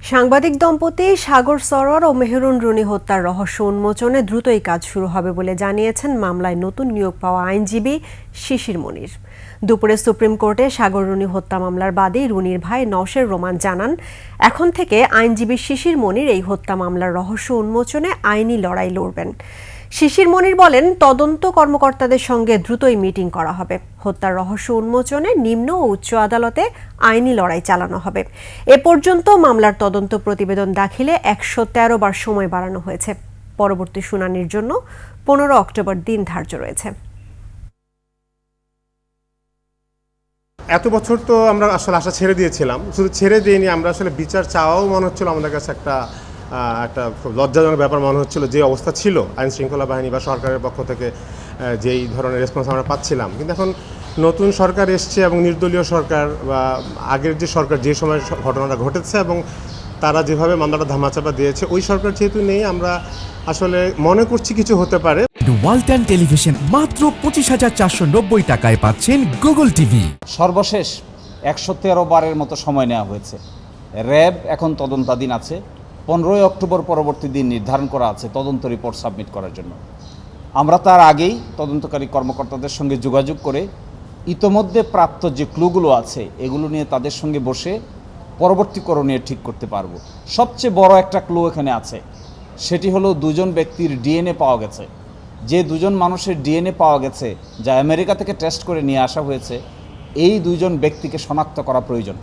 সাংবাদিক দম্পতি সাগর সরোয়ার ও মেহরুন রুনি হত্যার রহস্য উন্মোচনে দ্রুতই কাজ শুরু হবে বলে জানিয়েছেন মামলায় নতুন নিয়োগ পাওয়া আইনজীবী শিশির মনির। দুপুরে সুপ্রিম কোর্টে সাগর রুনি হত্যা মামলার বাদী রুনির ভাই নওশের রোমান জানান, এখন থেকে আইনজীবী শিশির মনির এই হত্যা মামলার রহস্য উন্মোচনে আইনি লড়াই লড়বেন। শিশির মনির বলেন, তদন্ত কর্মকর্তাদের সঙ্গে দ্রুতই মিটিং করা হবে। হত্যার রহস্য উন্মোচনে নিম্ন ও উচ্চ আদালতে আইনি লড়াই চালানো হবে। এ পর্যন্ত মামলার তদন্ত প্রতিবেদন দাখিলে একশো তেরো বার সময় বাড়ানো হয়েছে। পরবর্তী শুনানির জন্য পনেরো অক্টোবর দিন ধার্য রয়েছে। এত বছর তো আমরা আসলে আশা ছেড়ে দিয়েছিলাম। শুধু ছেড়ে দিইনি, আমরা আসলে বিচার চাওয়াও মনে হচ্ছিল আমাদের কাছে একটা একটা খুব লজ্জাজনক ব্যাপার মনে হচ্ছিল যে অবস্থা ছিল আইন শৃঙ্খলা বাহিনী বা সরকারের পক্ষ থেকে যেই ধরনের রেসপন্স আমরা পাচ্ছিলাম। কিন্তু এখন নতুন সরকার এসছে এবং নির্দলীয় সরকার বা আগের যে সরকার যে সময় ঘটনাটা ঘটেছে এবং তারা যেভাবে মামলাটা ধামাচাপা দিয়েছে ওই সরকার যেহেতু নেই আমরা আসলে মনে করছি কিছু হতে পারে। ওয়ালটন টেলিভিশন মাত্র পঁচিশ হাজার চারশো নব্বই টাকায় পাচ্ছেন গুগল টিভি সর্বশেষ একশো তেরো বারের মতো সময় নেওয়া হয়েছে। র্যাব এখন তদন্তাধীন আছে। পনেরোই অক্টোবর পরবর্তী দিন নির্ধারণ করা আছে তদন্ত রিপোর্ট সাবমিট করার জন্য। আমরা তার আগেই তদন্তকারী কর্মকর্তাদের সঙ্গে যোগাযোগ করে ইতোমধ্যে প্রাপ্ত যে ক্লুগুলো আছে, এগুলো নিয়ে তাদের সঙ্গে বসে পরবর্তী করণীয় ঠিক করতে পারব। সবচেয়ে বড় একটা ক্লু এখানে আছে। সেটি হলো দুজন ব্যক্তির ডিএনএ পাওয়া গেছে। যে দুজন মানুষের ডিএনএ পাওয়া গেছে, যা আমেরিকা থেকে টেস্ট করে নিয়ে আসা হয়েছে, এই দুজন ব্যক্তিকে শনাক্ত করা প্রয়োজন।